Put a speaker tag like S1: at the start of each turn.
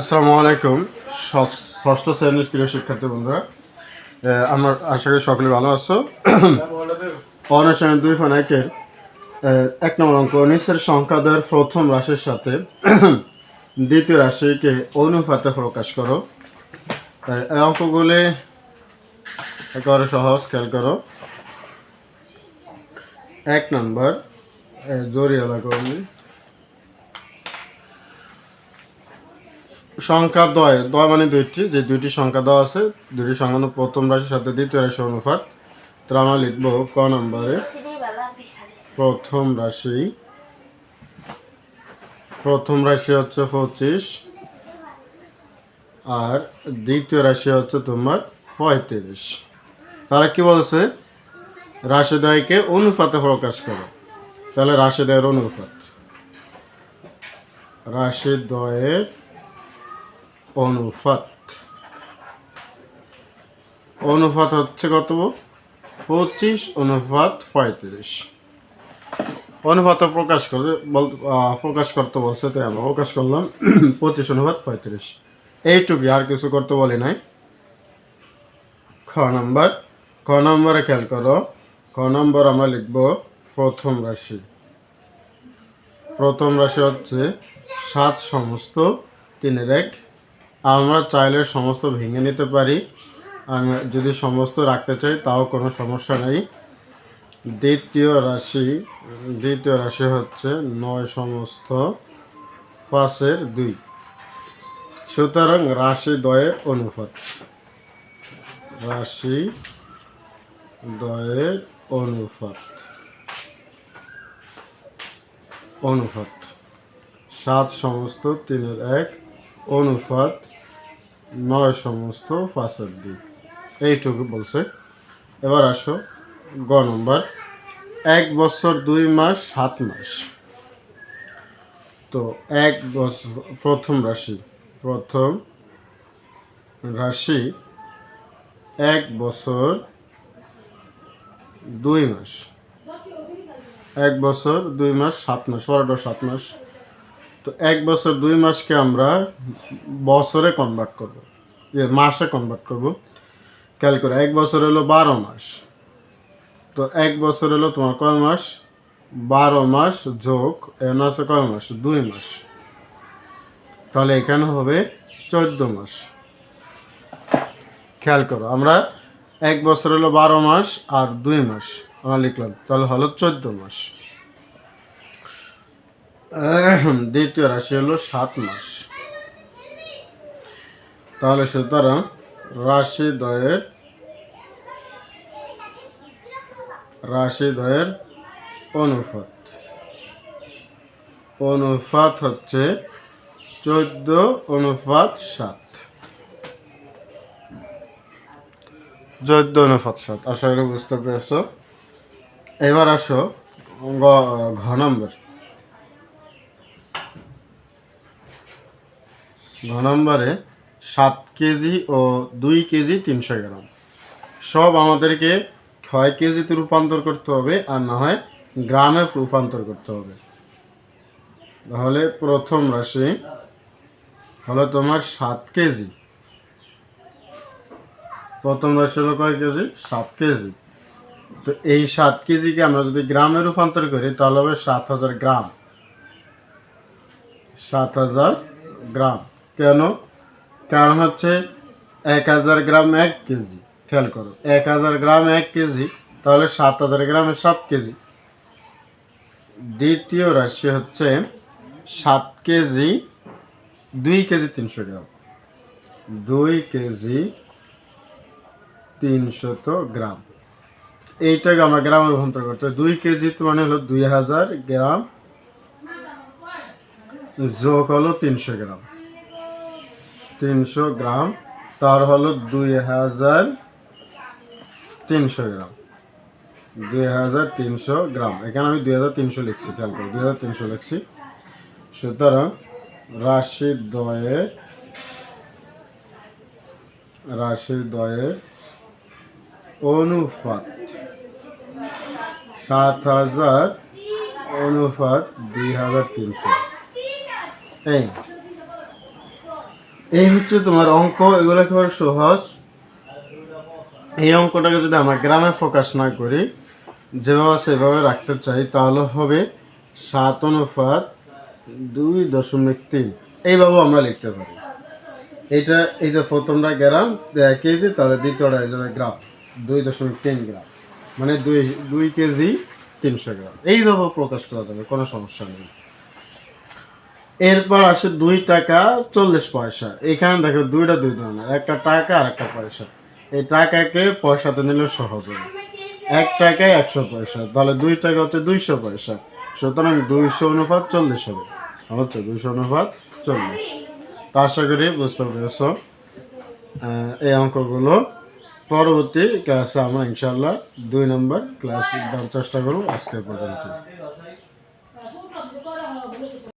S1: আসসালামু আলাইকুম। ষষ্ঠ শ্রেণির প্রিয় শিক্ষার্থী বন্ধুরা আমার আশা করি সকলে ভালো আছো। অনুশীলন দুই ফোন একের এক নম্বর অঙ্ক উনিশের সংখ্যাদের প্রথম রাশির সাথে দ্বিতীয় রাশিকে অনুপাতে প্রকাশ করো। এই অঙ্কগুলি একেবারে সহজ খেয়াল করো। এক নম্বর আহ, জরিয়ালা সংখ্যা দয় দয় মানে দুইটি, যে দুইটি সংখ্যা দেওয়া আছে, দুইটি সংখ্যা প্রথম রাশির সাথে দ্বিতীয় রাশির অনুপাত। তো আমরা লিখব ক নম্বরে প্রথম রাশি। প্রথম রাশি হচ্ছে পঁচিশ, আর দ্বিতীয় রাশি হচ্ছে তোমার পঁয়ত্রিশ। তারা কি বলছে? রাশিদয়কে অনুপাতে প্রকাশ করো। তাহলে রাশিদয়ের অনুপাত। রাশিদয়ের অনুপাত। অনুপাত হচ্ছে কত পঁচিশ, অনুপাত পঁয়ত্রিশ। অনুপাত প্রকাশ করে প্রকাশ করতে বলছে, তাই আমরা প্রকাশ করলাম। পঁচিশ, অনুপাত পঁয়ত্রিশ। এইটুকুই আর কিছু করতে বলি নাই। খ নম্বর। খ নম্বরে খেয়াল করো। খ নম্বর আমরা লিখব প্রথম রাশি। প্রথম রাশি হচ্ছে সাত সমস্ত তিনের এক আমরা চাইলে সমস্ত ভেঙে নিতে পারি। আর যদি সমস্ত রাখতে চাই, তাও কোনো সমস্যা নেই। দ্বিতীয় রাশি দ্বিতীয় রাশি হচ্ছে নয় সমস্ত পাঁচের দুই। সুতরাং রাশি দয়ের অনুপাত। রাশি দয়ের অনুপাত। অনুপাত। সাত সমস্ত তিনের এক অনুপাত। নয় সমস্ত পাঁচের দুই। এইটুকু বলছে। এবার আসো গ নম্বর। এক বছর, দুই মাস, সাত মাস। তো এক বছর, প্রথম রাশি প্রথম রাশি এক বছর, দুই মাস। এক বছর, দুই মাস, সাত মাস বারোটা সাত মাস। তো এক বছর, দুই মাসকে আমরা বছরে কনভার্ট করব। যে মাসে কনভার্ট করব। খেয়াল করে, এক বছর হলো বারো মাস। তো এক বছর হলো তোমার কয় মাস? বারো মাস যোগ এন আছে কয় মাস? দুই মাস। তাহলে এখানে হবে চোদ্দ মাস। খেয়াল করো, আমরা এক বছর হলো বারো মাস আর দুই মাস। আমরা লিখলাম, তাহলে হলো চোদ্দ মাস। দ্বিতীয় রাশি হলো সাত মাস। তাহলে সুতরাং রাশি দয়ের রাশি দয়ের অনুপাত। অনুপাত হচ্ছে চোদ্দ, অনুপাত সাত। চোদ্দ, অনুপাত সাত। আশা করি বুঝতে পেরেছ। এবার আসো ঘ নম্বর। নম্বরে সাত কেজি ও দুই কেজি তিনশো গ্রাম। সব আমাদেরকে ছয় কেজিতে রূপান্তর করতে হবে আর না হয় গ্রামে রূপান্তর করতে হবে। তাহলে প্রথম রাশি হলো তোমার সাত কেজি। প্রথম রাশি হলো কয় কেজি? সাত কেজি। তো এই সাত কেজিকে আমরা যদি গ্রামে রূপান্তর করি, তাহলে হবে সাত হাজার গ্রাম। সাত হাজার গ্রাম। কেন? কারণ হচ্ছে এক হাজার গ্রাম এক কেজি। খেয়াল করো, এক হাজার গ্রাম এক কেজি, তাহলে সাত হাজার গ্রামে সাত কেজি। দ্বিতীয় রাশি হচ্ছে সাত কেজি, দুই কেজি তিনশো গ্রাম। দুই কেজি তিনশত গ্রাম। এইটাকে আমরা গ্রামে রূপান্তর করতে দুই কেজি তো মানে হলো দুই হাজার গ্রাম, যোগ হলো তিনশো গ্রাম। তিনশো গ্রাম, তার হলো দুই হাজার তিনশো গ্রাম। দুই হাজার তিনশো গ্রাম। এখানে আমি দুই হাজার তিনশো লিখছি, খেয়াল করো, দুই হাজার তিনশো লিখছি। সুতরাং রাশি দয়ে রাশির দয়ে অনুপাত সাত হাজার, অনুপাত দুই হাজার তিনশো। এই এই হচ্ছে তোমার অঙ্ক, এগুলো একেবারে সহজ? এই অঙ্কটাকে যদি আমরা গ্রামে ফোকাস না করি, যেভাবে সেভাবে রাখতে চাই, তাহলে হবে সাত অনুপাত দুই দশমিক তিন। এইভাবে আমরা লিখতে পারি। এটা এই যে প্রথমটা গ্রাম কেজি, তাহলে দ্বিতীয়টা হয়ে যাবে গ্রাম, দুই দশমিক তিন গ্রাম। মানে দুই দুই কেজি তিনশো গ্রাম। এইভাবে প্রকাশ করা যাবে, কোনো সমস্যা নেই। এরপর আসে দুই টাকা চল্লিশ পয়সা। এখানে দেখো দুইটা দুই ধরনের, একটা টাকা আর একটা পয়সা। এই টাকাকে পয়সাতে নিলে সহজ হবে। এক টাকায় একশো পয়সা, তাহলে দুই টাকা হচ্ছে দুইশো পয়সা। সুতরাং দুইশো অনুপাত চল্লিশ হবে। হচ্ছে দুইশো অনুপাত চল্লিশ। আশা করি বুঝতে পেরেছ এই অঙ্কগুলো। পরবর্তী ক্লাসে আমরা ইনশাল্লাহ দুই নম্বর ক্লাস দেওয়ার চেষ্টা করব আজকে পর্যন্ত।